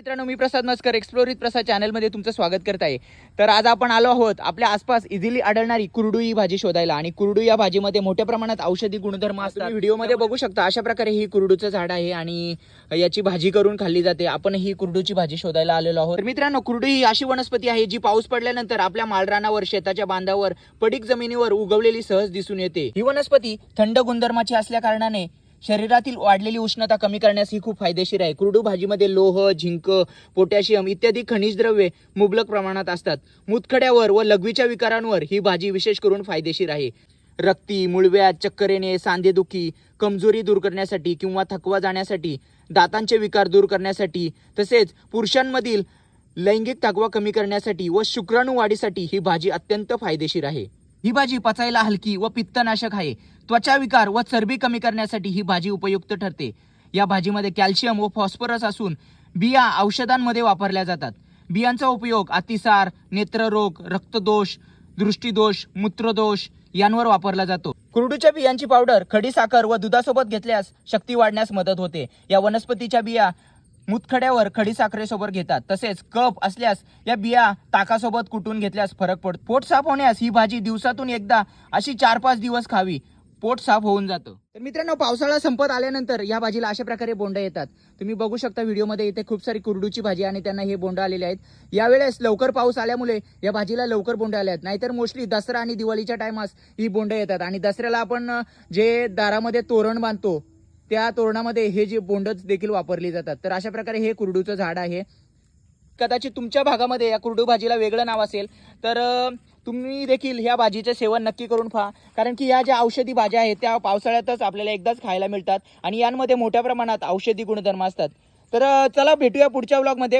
मित्रांनो मी प्रसाद मस्कर एक्सप्लोरित प्रसाद चॅनलमध्ये तुमचं स्वागत करत आहे. तर आज आपण आलो आहोत आपल्या आसपास इझिली आढळणारी कुरडू ही भाजी शोधायला आणि कुरडू या भाजीमध्ये मोठ्या प्रमाणात औषधी गुणधर्म असतात. व्हिडिओमध्ये बघू शकता अशा प्रकारे ही कुरडूचं झाड आहे आणि याची भाजी करून खाल्ली जाते. आपण ही कुरडूची भाजी शोधायला आलेलो आहोत. तर मित्रांनो कुरडू ही अशी वनस्पती आहे जी पाऊस पडल्यानंतर आपल्या माळरानावर शेताच्या बांधावर पडीक जमिनीवर उगवलेली सहज दिसून येते. ही वनस्पती थंड गुणधर्माची असल्या कारणाने शरीरातील वाढलेली उष्णता कमी करण्यास ही खूप फायदेशीर आहे. कुरडू भाजीमध्ये लोह झिंक पोटॅशियम इत्यादी खनिज द्रव्ये मुबलक प्रमाणात असतात. मुतखड्यावर व लघवीच्या विकारांवर ही भाजी विशेष करून फायदेशीर आहे. रक्ती मुळव्याध चक्कर येणे सांधेदुखी कमजोरी दूर करण्यासाठी किंवा थकवा जाण्यासाठी दातांचे विकार दूर करण्यासाठी तसेच पुरुषांमधील लैंगिक थकवा कमी करण्यासाठी व शुक्राणू वाढीसाठी ही भाजी अत्यंत फायदेशीर आहे. ही भाजी पचायला हलकी व पित्तनाशक आहे. त्वचा विकार व चरबी कमी करण्यासाठी ही भाजी उपयुक्त ठरते. या भाजीमध्ये कॅल्शियम व फॉस्फरस असून बिया औषधांमध्ये वापरल्या जातात. बियांचा उपयोग अतिसार नेत्ररोग रक्तदोष दृष्टीदोष मूत्रदोष यांवर वापरला जातो. कुरडूच्या बियांची पावडर खडी साखर व दुधासोबत घेतल्यास शक्ती वाढण्यास मदत होते. या वनस्पतीच्या बिया मुतखड्यावर खडी साखरेसोबत घेतात. तसेच कप असल्यास या बिया ताकासोबत कुटून घेतल्यास फरक पडतो. पोट साफ होण्यास ही भाजी दिवसातून एकदा अशी चार पाच दिवस खावी. पोट साफ होऊन जातं. तर मित्रांनो पावसाळा संपत आल्यानंतर या भाजीला अशा प्रकारे बोंड येतात. तुम्ही बघू शकता व्हिडिओमध्ये इथे खूप सारी कुरडूची भाजी आणि त्यांना हे बोंड आलेले आहेत. यावेळेस लवकर पाऊस आल्यामुळे या भाजीला लवकर बोंड आले आहेत. नाहीतर मोस्टली दसरा आणि दिवाळीच्या टायमास ही बोंड येतात. आणि दसऱ्याला आपण जे दारामध्ये तोरण बांधतो त्या तोरणामध्ये हे जे बोंडच देखील वापरली जातात. तर अशा प्रकारे हे कुरडूचं झाड आहे. कदाचित तुमच्या भागामध्ये या कुरडू भाजीला वेगळं नाव असेल तर तुम्ही देखील ह्या भाजीचं सेवन नक्की करून पहा. कारण की ह्या ज्या औषधी भाज्या आहेत त्या पावसाळ्यातच आपल्याला एकदाच खायला मिळतात आणि यांमध्ये मोठ्या प्रमाणात औषधी गुणधर्म असतात. तर चला भेटूया पुढच्या ब्लॉगमध्ये